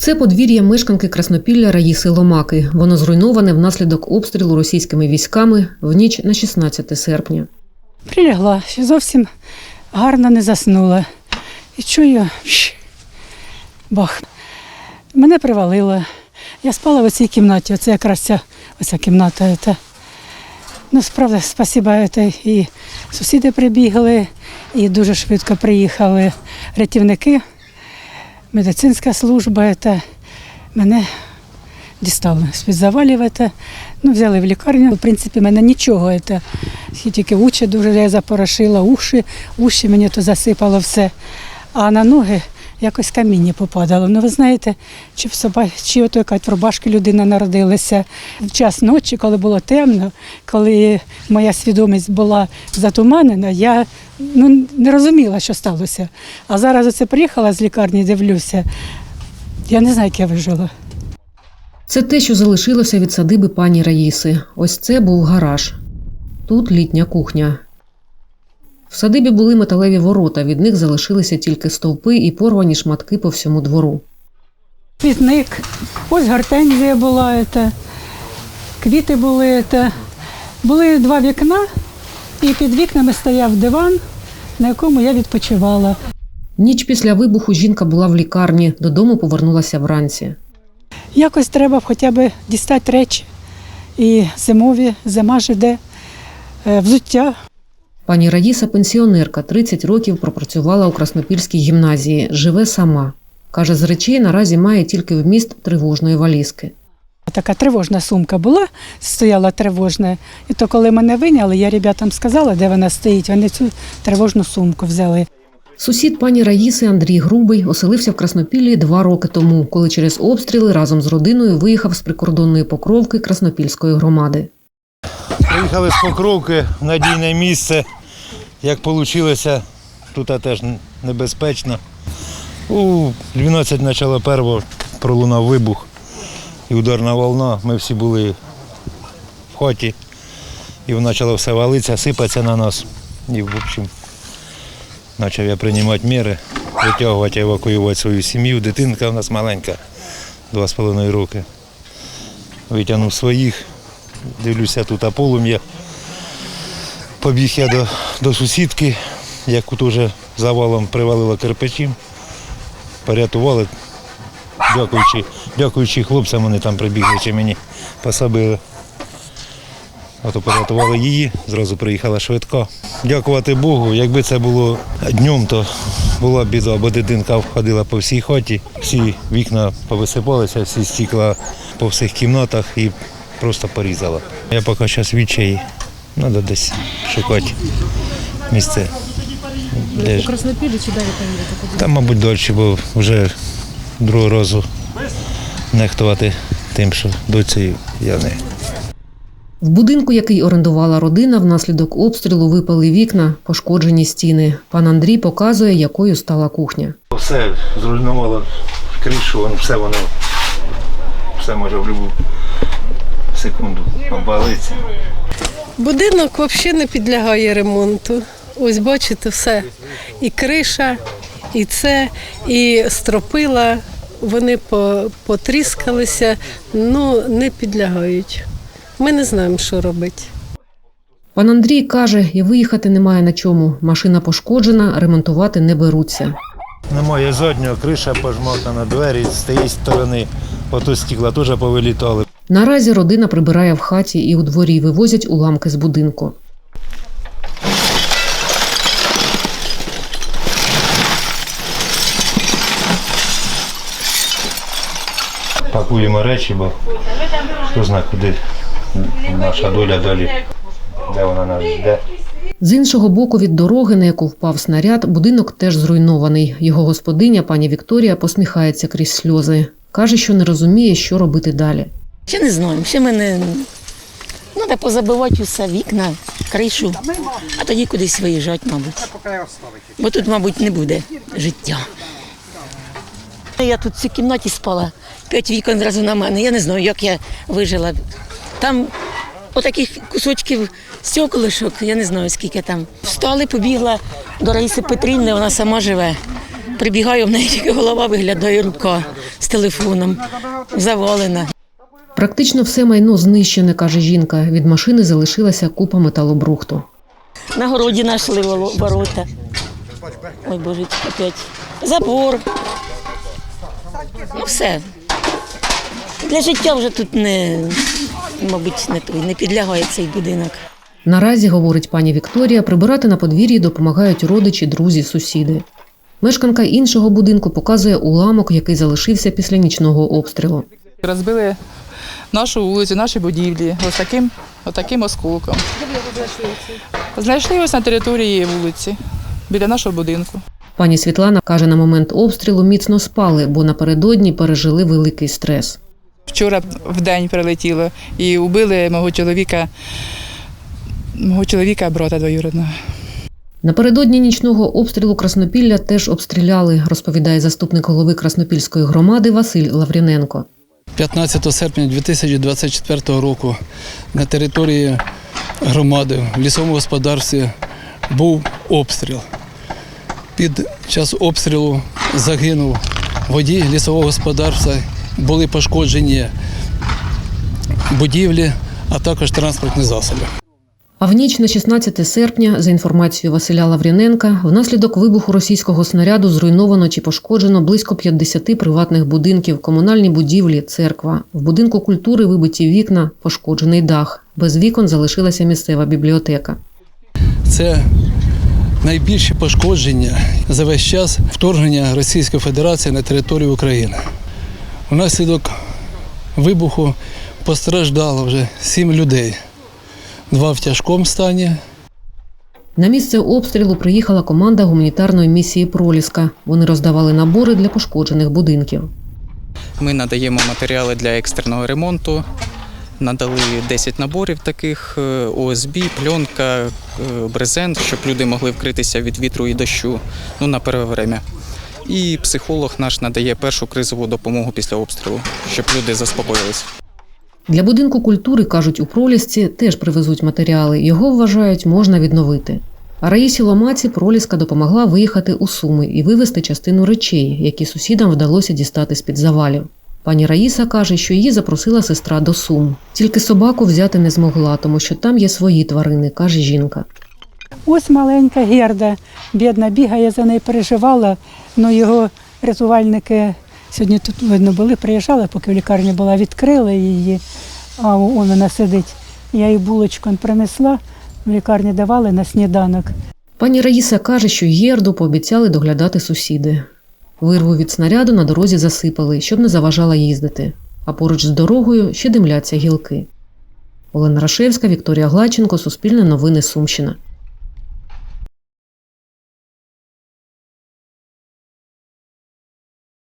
Це подвір'я мешканки Краснопілля Раїси Ломаки. Воно зруйноване внаслідок обстрілу російськими військами в ніч на 16 серпня. Прилягла, ще зовсім гарно не заснула. І чую, бах. Мене привалило. Я спала в цій кімнаті, оце якраз ця оця кімната. Це. Ну, справді, спасіба, і сусіди прибігли, і дуже швидко приїхали рятівники, медицинська служба. Це. Мене дістали з-під. Це. Ну, взяли в лікарню. В принципі, мене нічого. Це. Тільки очі дуже я запорошила, уші, уші мені то засипало все. А на ноги якось каміння попадало. Ну, ви знаєте, чи в соба, чи ото якась в рубашки людина народилася. В час ночі, коли було темно, коли моя свідомість була затуманена, я ну, не розуміла, що сталося. А зараз оце приїхала з лікарні, дивлюся. Я не знаю, як я вижила. Це те, що залишилося від садиби пані Раїси. Ось це був гараж. Тут літня кухня. В садибі були металеві ворота, від них залишилися тільки стовпи і порвані шматки по всьому двору. Квітник, ось гортензія була, це, квіти були. Це. Були два вікна, і під вікнами стояв диван, на якому я відпочивала. Ніч після вибуху жінка була в лікарні, додому повернулася вранці. Якось треба хоча б дістати речі. І зимові, зима ж іде, е, взуття. Пані Раїса пенсіонерка, 30 років пропрацювала у Краснопільській гімназії, живе сама. Каже, з речей наразі має тільки вміст тривожної валізки. Така тривожна сумка була, стояла тривожна. І то, коли мене виняли, я ребятам сказала, де вона стоїть. Вони цю тривожну сумку взяли. Сусід пані Раїси Андрій Грубий оселився в Краснопіллі два роки тому, коли через обстріли разом з родиною виїхав з прикордонної покровки Краснопільської громади. Приїхали з Покровки в надійне місце. Як вийшло, тут теж небезпечно. У 12 почало перво пролунав вибух і ударна волна. Ми всі були в хаті. І почало все валитися, сипатися на нас. І, в общем, почав я приймати міри, витягувати, евакуювати свою сім'ю. Дитинка у нас маленька, два з половиною роки. Витягнув своїх, дивлюся, тут полум'я. Побіг я до, до сусідки, яку теж завалом привалило кирпичем. Порятували. Дякуючи, дякуючи хлопцям, вони там прибігли чи мені пособили. Ото порятували її, зразу приїхала швидко. Дякувати Богу, якби це було днем, то була біда, бо дитинка ходила по всій хаті, всі вікна повисипалися, всі стекла по всіх кімнатах і просто порізала. Я поки зараз відчаї. Треба десь шукати місце. Де ж. Краснопіллі чи далі поїдете? Та, мабуть, далі, бо вже другого разу нехтувати тим, що доцею я не. В будинку, який орендувала родина, внаслідок обстрілу випали вікна, пошкоджені стіни. Пан Андрій показує, якою стала кухня. Все зруйнувало кришу, все воно все може в будь-яку секунду обвалитися. Будинок взагалі не підлягає ремонту. Ось бачите, все. І криша, і це, і стропила. Вони потріскалися, ну не підлягають. Ми не знаємо, що робити. Пан Андрій каже, і виїхати немає на чому. Машина пошкоджена, ремонтувати не беруться. Немає заднього, криша пожмотана, двері з тієї сторони, ото стекла теж повилітали. Наразі родина прибирає в хаті і у дворі вивозять уламки з будинку. Пакуємо речі, бо хто знає, куди наша доля далі, де вона нас жде. З іншого боку від дороги, на яку впав снаряд, будинок теж зруйнований. Його господиня, пані Вікторія, посміхається крізь сльози. Каже, що не розуміє, що робити далі. Ще не знаємо, ще мене треба позабивати усе, вікна, кришу, а тоді кудись виїжджати, мабуть. Бо тут, мабуть, не буде життя. Я тут в цій кімнаті спала, п'ять вікон зразу на мене. Я не знаю, як я вижила. Там отаких кусочків стеколишок, я не знаю, скільки там. Встали, побігла до Раїси Петрівни, вона сама живе. Прибігаю, в неї тільки голова виглядає рука. з телефоном, завалена. Практично все майно знищене, каже жінка. Від машини залишилася купа металобрухту. На городі знайшли ворота. Ой, боже, опять. Забор. Ну все. Для життя вже тут не, мабуть, не, той, не підлягає цей будинок. Наразі, говорить пані Вікторія, прибирати на подвір'ї допомагають родичі, друзі, сусіди. Мешканка іншого будинку показує уламок, який залишився після нічного обстрілу. Розбили нашу вулицю, наші будівлі ось таким, ось таким осколком. Знайшли ось на території вулиці, біля нашого будинку. Пані Світлана каже, на момент обстрілу міцно спали, бо напередодні пережили великий стрес. Вчора в день прилетіло і убили мого чоловіка, мого чоловіка, брата двоюродного. Напередодні нічного обстрілу Краснопілля теж обстріляли, розповідає заступник голови Краснопільської громади Василь Лавріненко. 15 серпня 2024 року на території громади в лісовому господарстві був обстріл. Під час обстрілу загинув водій лісового господарства, були пошкоджені будівлі, а також транспортні засоби. А в ніч на 16 серпня, за інформацією Василя Лавріненка, внаслідок вибуху російського снаряду зруйновано чи пошкоджено близько 50 приватних будинків, комунальні будівлі, церква. В будинку культури вибиті вікна, пошкоджений дах. Без вікон залишилася місцева бібліотека. Це найбільші пошкодження за весь час вторгнення Російської Федерації на територію України. Внаслідок вибуху постраждало вже сім людей. Два в тяжкому стані, На місце обстрілу приїхала команда гуманітарної місії Проліска. Вони роздавали набори для пошкоджених будинків. Ми надаємо матеріали для екстреного ремонту. Надали 10 наборів таких е, ОСБ, пленка, е, брезент, щоб люди могли вкритися від вітру і дощу ну, на перше время. І психолог наш надає першу кризову допомогу після обстрілу, щоб люди заспокоїлися. Для будинку культури, кажуть, у Пролісці теж привезуть матеріали. Його вважають, можна відновити. А Раїсі Ломаці Проліска допомогла виїхати у Суми і вивезти частину речей, які сусідам вдалося дістати з-під завалів. Пані Раїса каже, що її запросила сестра до Сум. Тільки собаку взяти не змогла, тому що там є свої тварини, каже жінка. Ось маленька Герда, бідна, бігає за нею, переживала. Ну його рятувальники сьогодні тут видно були, приїжджали, поки в лікарні була, відкрили її, а он вона сидить. Я їй булочку принесла, в лікарні давали на сніданок. Пані Раїса каже, що Герду пообіцяли доглядати сусіди. Вирву від снаряду на дорозі засипали, щоб не заважала їздити. А поруч з дорогою ще димляться гілки. Олена Рашевська, Вікторія Глаченко, Суспільне новини Сумщина.